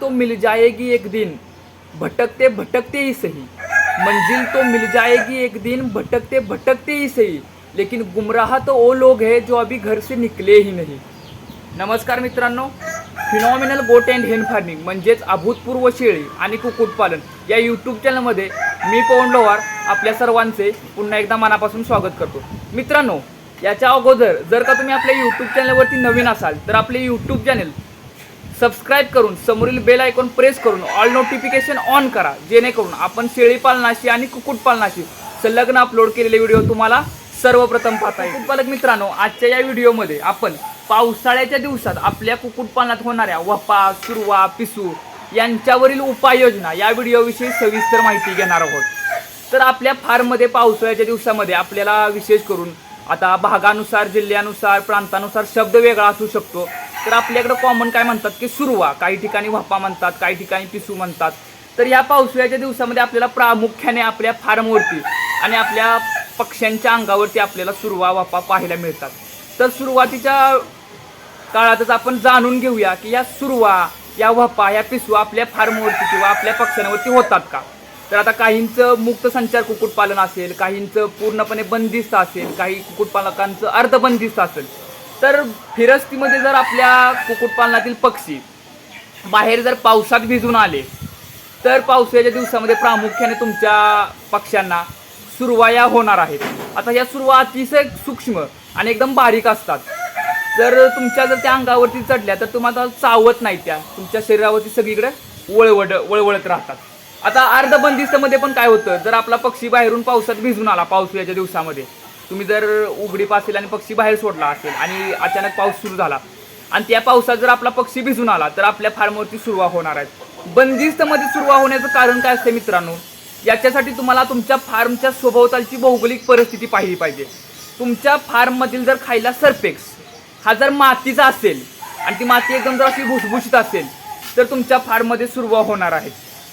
तो मिल जाएगी एक दिन भटकते भटकते ही सही। मंजिल तो मिल जाएगी एक दिन भटकते भटकते ही सही। लेकिन गुमराह तो वो लोग हैं जो अभी घर से निकले ही नहीं। नमस्कार मित्रांनो फिनॉमिनल गोट अँड हेन फार्मिंग म्हणजेच अभूतपूर्व शेळी आणि कुक्कुटपालन या यूट्यूब चॅनलमध्ये मी पवन लोहार आपल्या सर्वांचे पुन्हा एकदा मनापासून स्वागत करतो. मित्रांनो याच्या अगोदर जर का तुम्ही आपल्या यूट्यूब चॅनलवरती नवीन असाल तर आपले यूट्यूब चॅनल सबस्क्राईब करून समोरील बेल आयकॉन प्रेस करून ऑल नोटिफिकेशन ऑन करा. जेणेकरून आपण शेळीपालनाशी आणि कुक्कुटपालनाशी संलग्न अपलोड केलेले व्हिडिओ तुम्हाला सर्वप्रथम पाहता येईल. पालक मित्रांनो आजच्या या व्हिडिओमध्ये आपण पावसाळ्याच्या दिवसात आपल्या कुक्कुटपालनात होणाऱ्या वपा सुरवा पिसू यांच्यावरील उपाययोजना या व्हिडिओविषयी सविस्तर माहिती घेणार आहोत. तर आपल्या फार्ममध्ये पावसाळ्याच्या दिवसामध्ये आपल्याला विशेष करून आता भागानुसार जिल्ह्यानुसार प्रांतानुसार शब्द वेगळा असू शकतो. तर आपल्याकडं कॉमन काय म्हणतात की सुरवा काही ठिकाणी वापा म्हणतात काही ठिकाणी पिसू म्हणतात. तर या पावसाळ्याच्या दिवसामध्ये आपल्याला प्रामुख्याने आपल्या फार्मवरती आणि आपल्या पक्ष्यांच्या अंगावरती आपल्याला सुरवा वापा पाहायला मिळतात. तर सुरुवातीच्या काळातच आपण जाणून घेऊया की या सुरवा या वापा या पिसू आपल्या फार्मवरती किंवा आपल्या पक्ष्यांवरती होतात का? तर आता काहींचं मुक्त संचार कुक्कुटपालन असेल काहींचं पूर्णपणे बंदिस्त असेल काही कुक्कुटपालकांचं अर्धबंदिस्त असेल. तर फिरस्तीमध्ये जर आपल्या कुक्कुटपालनातील पक्षी बाहेर जर पावसात भिजून आले तर पावसाळ्याच्या दिवसामध्ये प्रामुख्याने तुमच्या पक्ष्यांना सुरवाया होणार आहेत. आता या सुरवा अतिशय सूक्ष्म आणि एकदम बारीक असतात. जर तुमच्या जर त्या अंगावरती चढल्या तर तुम्हाला चावत नाही त्या. तुमच्या शरीरावरती सगळीकडे वळवड वळवळत राहतात. आता अर्धबंदिस्तमध्ये पण काय होतं? जर आपला पक्षी बाहेरून पावसात भिजून आला पावसाळ्याच्या दिवसामध्ये तुम्ही जर उघडीप असेल आणि पक्षी बाहेर सोडला असेल आणि अचानक पाऊस सुरू झाला आणि त्या पावसात जर आपला पक्षी भिजून आला तर आपल्या फार्मवरती सुरुवा होणार आहेत. बंदिस्तमध्ये सुरुवा होण्याचं कारण काय असते मित्रांनो? याच्यासाठी तुम्हाला तुमच्या फार्मच्या स्वभोवतालची भौगोलिक परिस्थिती पाहिली पाहिजे. तुमच्या फार्ममधील जर खायला सरपेक्स हा जर मातीचा असेल आणि ती माती एकदम जर अशी भुसभुशीत असेल तर तुमच्या फार्ममध्ये सुरुवा होणार आहेत.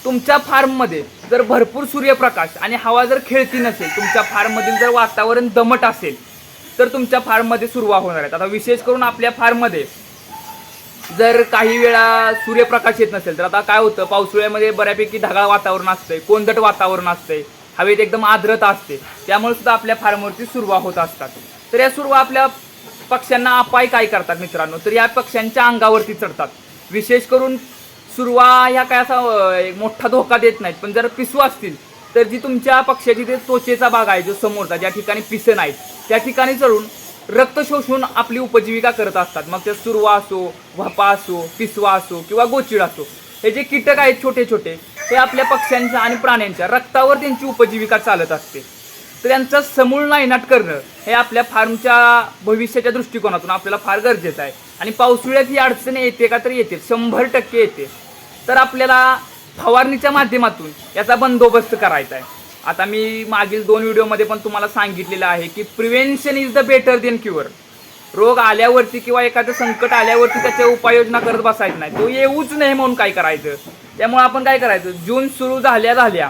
तुमच्या फार्ममध्ये जर भरपूर सूर्यप्रकाश आणि हवा जर खेळती नसेल तुमच्या फार्ममधील जर वातावरण दमट असेल तर तुमच्या फार्ममध्ये सुरुवात होणार आहेत. आता विशेष करून आपल्या फार्ममध्ये जर काही वेळा सूर्यप्रकाश येत नसेल तर आता काय होतं पावसाळ्यामध्ये बऱ्यापैकी ढगाळ वातावरण असतंय कोंदट वातावरण असतंय हवेत एकदम आर्द्रता असते त्यामुळे सुद्धा आपल्या फार्मवरती सुरुवात होत असतात. तर या सुरुवात आपल्या पक्ष्यांना अपाय काय करतात मित्रांनो? तर या पक्ष्यांच्या अंगावरती चढतात. विशेष करून सुरवा ह्या काय असा एक मोठा धोका देत नाहीत. पण जर पिसू असतील तर जी तुमच्या पक्षाची ते त्वचेचा भाग आहे जो समोरचा ज्या ठिकाणी पिसं नाहीत त्या ठिकाणी चढून रक्त शोषून आपली उपजीविका करत असतात. मग ते सुरवा असो व्हापा असो पिसवा असो किंवा गोचिड असो हे जे कीटक आहेत छोटे छोटे ते आपल्या पक्ष्यांच्या आणि प्राण्यांच्या रक्तावर त्यांची उपजीविका चालत असते. तर त्यांचं समूळ नायनाट करणं हे आपल्या फार्मच्या भविष्याच्या दृष्टिकोनातून आपल्याला फार गरजेचं आहे. आणि पावसाळ्यात ही अडचण येते का तर येते. शंभर टक्के येते. तर आपल्याला फवारणीच्या माध्यमातून याचा बंदोबस्त करायचा आहे. आता मी मागील दोन व्हिडिओमध्ये पण तुम्हाला सांगितलेलं आहे की prevention is the better than cure रोग आल्यावरती किंवा एखादं संकट आल्यावरती त्याच्या उपाययोजना करत बसायचं नाही. तो येऊच नाही म्हणून काय करायचं? त्यामुळे आपण काय करायचं? जून सुरू झाल्या झाल्या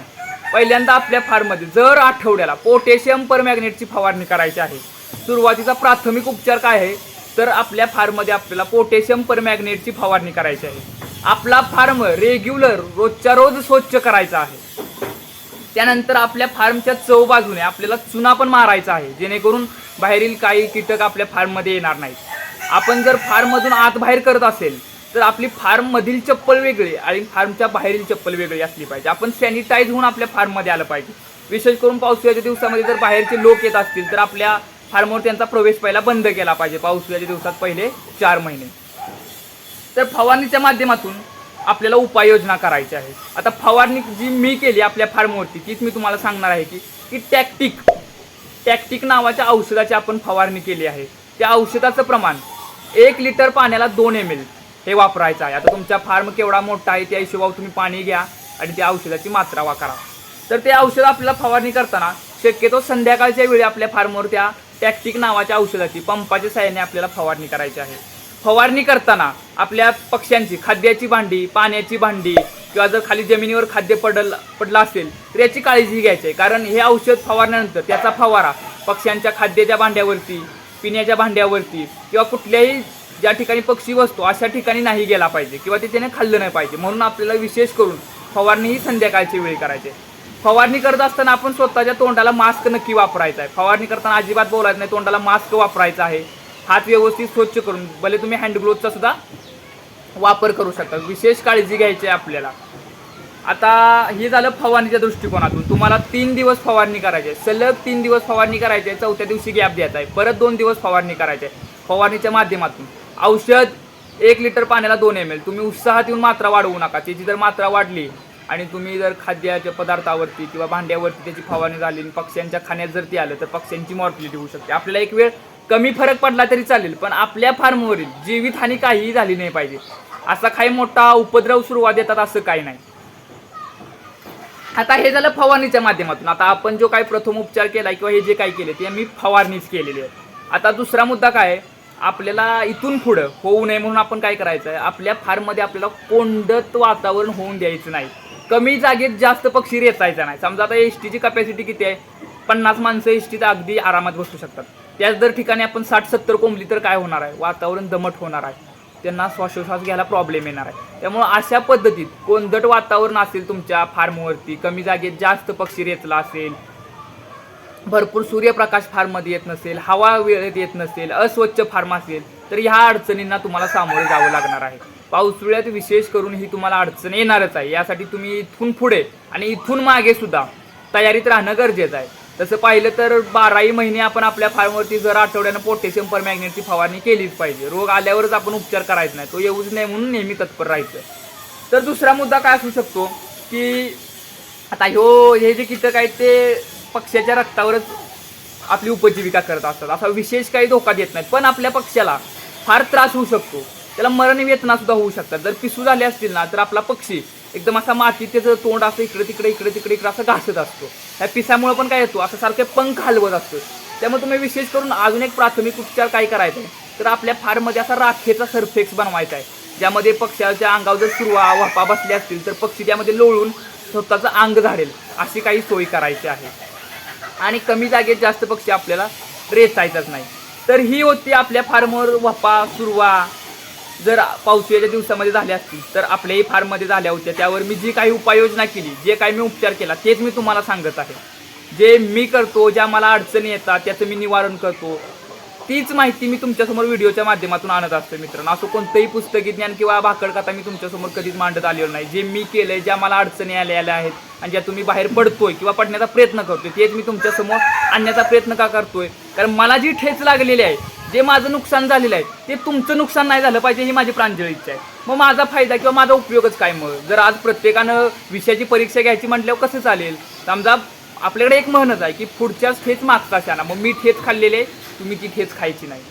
पहिल्यांदा आपल्या फार्ममध्ये जर आठवड्याला पोटॅशियम परमॅग्नेटची फवारणी करायची आहे सुरुवातीचा प्राथमिक उपचार काय आहे? तर आपल्या फार्ममध्ये आपल्याला पोटॅशियम परमॅग्नेटची फवारणी करायची आहे. आपला फार्म रेग्युलर रोजच्या रोज स्वच्छ करायचा आहे. त्यानंतर आपल्या फार्मच्या चव बाजूने आपल्याला चुना पण मारायचा आहे जेणेकरून बाहेरील काही कीटक आपल्या फार्ममध्ये येणार नाहीत. आपण जर फार्ममधून आत बाहेर करत असेल तर आपली फार्ममधील चप्पल वेगळी आणि फार्मच्या बाहेरील चप्पल वेगळी असली पाहिजे. आपण सॅनिटाईज होऊन आपल्या फार्ममध्ये आलं पाहिजे. विशेष करून पावसाळ्याच्या दिवसामध्ये जर बाहेरचे लोक येत असतील तर आपल्या फार्मवर त्यांचा प्रवेश पहिला बंद केला पाहिजे पावसाळ्याच्या दिवसात पहिले चार महिने. तर फवारणीच्या माध्यमातून आपल्याला उपाययोजना करायची आहे. आता फवारणी जी मी केली आपल्या फार्मवरती तीच मी तुम्हाला सांगणार आहे की की टॅक्टिक टॅक्टिक नावाच्या औषधाची आपण फवारणी केली आहे. त्या औषधाचं प्रमाण एक लिटर पाण्याला दोन एम एल हे वापरायचं आहे. आता तुमचा फार्म केवढा मोठा आहे त्या हिशोबावर तुम्ही पाणी घ्या आणि त्या औषधाची मात्रा वापरा तर ते औषध आपल्याला फवारणी करताना शक्यतो संध्याकाळच्या वेळी आपल्या फार्मवर त्या टॅक्टिक नावाच्या औषधाची पंपाच्या साह्याने आपल्याला फवारणी करायची आहे. फवारणी करताना आपल्या पक्ष्यांची खाद्याची भांडी पाण्याची भांडी किंवा जर खाली जमिनीवर खाद्य पडल पडलं असेल तर याची काळजी घ्यायची. आहे कारण हे औषध फवारल्यानंतर त्याचा फवारा पक्ष्यांच्या खाद्याच्या भांड्यावरती पिण्याच्या भांड्यावरती किंवा कुठल्याही ज्या ठिकाणी पक्षी बसतो अशा ठिकाणी नाही गेला पाहिजे किंवा ते त्याने खाल्लं नाही पाहिजे. म्हणून आपल्याला विशेष करून फवारणी ही संध्याकाळची वेळी करायची. आहे. फवारणी करत असताना आपण स्वतःच्या तोंडाला मास्क नक्की वापरायचा आहे. फवारणी करताना अजिबात बोलायचं नाही तोंडाला मास्क वापरायचा आहे. हात व्यवस्थित स्वच्छ करून भले तुम्ही हँड ग्लोव्हचा सुद्धा वापर करू शकता. विशेष काळजी घ्यायची आहे आपल्याला. आता हे झालं फवारणीच्या दृष्टिकोनातून. तुम्हाला तीन दिवस फवारणी करायची आहे. सलग तीन दिवस फवारणी करायची आहे. चौथ्या दिवशी गॅप द्यायचा आहे. परत दोन दिवस फवारणी करायची आहे. फवारणीच्या माध्यमातून. औषध एक लिटर पाण्याला दोन एम एल तुम्ही उत्साहात येऊन मात्रा वाढवू नका. त्याची जर मात्रा वाढली आणि तुम्ही जर खाद्याच्या पदार्थावरती किंवा भांड्यावरती त्याची फवारणी झाली आणि पक्ष्यांच्या खाण्यात जर ती आलं तर पक्ष्यांची मॉर्टिलिटी होऊ शकते. आपल्याला एक वेळ कमी फरक पडला तरी चालेल पण आपल्या फार्मवरील जीवितहानी काहीही झाली नाही पाहिजे. असा काही मोठा उपद्रव सुरुवात येतात असं काही नाही. आता हे झालं फवारणीच्या माध्यमातून. आता आपण जो काही प्रथम उपचार केला किंवा हे जे काही केले ते मी फवारणीच केलेली आहे. आता दुसरा मुद्दा काय आपल्याला इथून पुढं होऊ नये म्हणून आपण काय करायचं आहे आपल्या फार्ममध्ये आपल्याला कोंडत वातावरण होऊन द्यायचं नाही. कमी जागेत जास्त पक्षी रेचायचा नाही. समजा आता एस टीची कपॅसिटी किती आहे? पन्नास माणसं एस टीत अगदी आरामात बसू शकतात. त्याच दर ठिकाणी आपण साठ सत्तर कोंबली तर काय होणार आहे? वातावरण दमट होणार आहे. त्यांना श्वासोश्वास घ्यायला प्रॉब्लेम येणार आहे. त्यामुळं अशा पद्धतीत कोंदट वातावरण असेल तुमच्या फार्मवरती कमी जागेत जास्त पक्षी रेचला असेल भरपूर सूर्यप्रकाश फार्ममध्ये येत नसेल हवा वेळेत येत नसेल अस्वच्छ फार्म असेल तर ह्या अडचणींना तुम्हाला सामोरे जावं लागणार आहे. पावसाळ्यात विशेष करून ही तुम्हाला अडचण येणारच आहे. यासाठी तुम्ही इथून पुढे आणि इथून मागे सुद्धा तयारीत राहणं गरजेचं आहे. तसं पाहिलं तर बाराही महिने आपण आपल्या फार्मवरती जर आठवड्यानं पोटॅशियम परमॅग्नेटची फवारणी केलीच पाहिजे. रोग आल्यावरच आपण उपचार करायचा नाही. तो येऊच नाही म्हणून नेहमी तत्पर राहायचं. तर दुसरा मुद्दा काय असू शकतो की आता ह्यो हे जे कीटक आहेत ते पक्ष्याच्या रक्तावरच आपली उपजीविका करत असतात. असा विशेष काही धोका देत नाहीत. पण आपल्या पक्ष्याला फार त्रास होऊ शकतो. त्याला मरण वेतनासुद्धा होऊ शकतात. जर पिसू झाले असतील ना तर आपला पक्षी एकदम असा मातीत त्याचं तोंड असं इकडे तिकडे इकडे तिकडे इकडे असं घासत असतो. ह्या पिसामुळे पण काय येतो असं सारखे पंख हलवत असतो त्यामुळे तुम्ही विशेष करून अजून एक प्राथमिक उपचार काय करायचा आहे तर आपल्या फार्ममध्ये असा राखेचा सरफेक्स बनवायचा आहे. ज्यामध्ये पक्ष्याच्या अंगावर जर सुरवा वापा बसले असतील तर पक्षी त्यामध्ये लोळून स्वतःचं अंग झाडेल अशी काही सोय करायची आहे. आणि कमी जागेत जास्त पक्षी आपल्याला रेचायचाच नाही. तर ही होती आपल्या फार्मवर वपा सुरवा जर पावसाळ्याच्या दिवसामध्ये झाल्या असतील तर आपल्याही फार्ममध्ये झाल्या होत्या. त्यावर मी जी काही उपाययोजना केली जे काही मी उपचार केला तेच मी तुम्हाला सांगत आहे. जे मी करतो ज्या मला अडचणी येतात त्याचं मी निवारण करतो. तीच माहिती मी तुमच्यासमोर व्हिडिओच्या माध्यमातून आणत असतो मित्रांनो. असं कोणतंही पुस्तकी ज्ञान किंवा भाकड कथा मी तुमच्यासमोर कधीच मांडत आलेलो नाही. जे मी केलंय ज्या मला अडचणी आलेल्या आहेत आणि ज्या तुम्ही बाहेर पडतोय किंवा पडण्याचा प्रयत्न करतोय तेच मी तुमच्यासमोर आणण्याचा प्रयत्न का करतोय? कारण मला जी ठेच लागलेली आहे जे माझं नुकसान झालेलं आहे ते तुमचं नुकसान नाही झालं पाहिजे ही माझी प्रांजळ इच्छा आहे. मग माझा फायदा किंवा माझा उपयोगच काय मग? जर आज प्रत्येकानं विषयाची परीक्षा घ्यायची म्हटल्यावर कसं चालेल? समजा आपल्याकडे एक म्हणत आहे की पुढच्याच ठेच मागचा शाना मग मी ठेच खाल्लेले तुम्ही ती ठेच खायची नाही.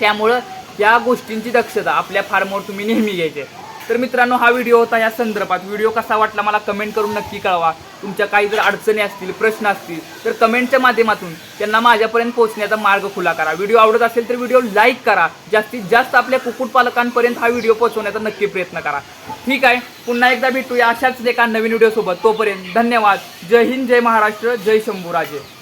त्यामुळं या गोष्टींची दक्षता आपल्या फार्मवर तुम्ही नेहमी घ्यायची आहे. तर मित्रांनो हा व्हिडिओ होता या संदर्भात. व्हिडिओ कसा वाटला मला कमेंट करून नक्की कळवा. तुमच्या काही जर अडचणी असतील प्रश्न असतील तर कमेंटच्या माध्यमातून त्यांना माझ्यापर्यंत पोहोचण्याचा मार्ग खुला करा. व्हिडिओ आवडत असेल तर व्हिडिओ लाईक करा. जास्तीत जास्त आपल्या कुक्कुटपालकांपर्यंत हा व्हिडिओ पोहोचवण्याचा नक्की प्रयत्न करा. ठीक आहे? पुन्हा एकदा भेटूया अशाच एका नवीन व्हिडिओसोबत. तोपर्यंत धन्यवाद. जय हिंद जय महाराष्ट्र जय शंभूराजे.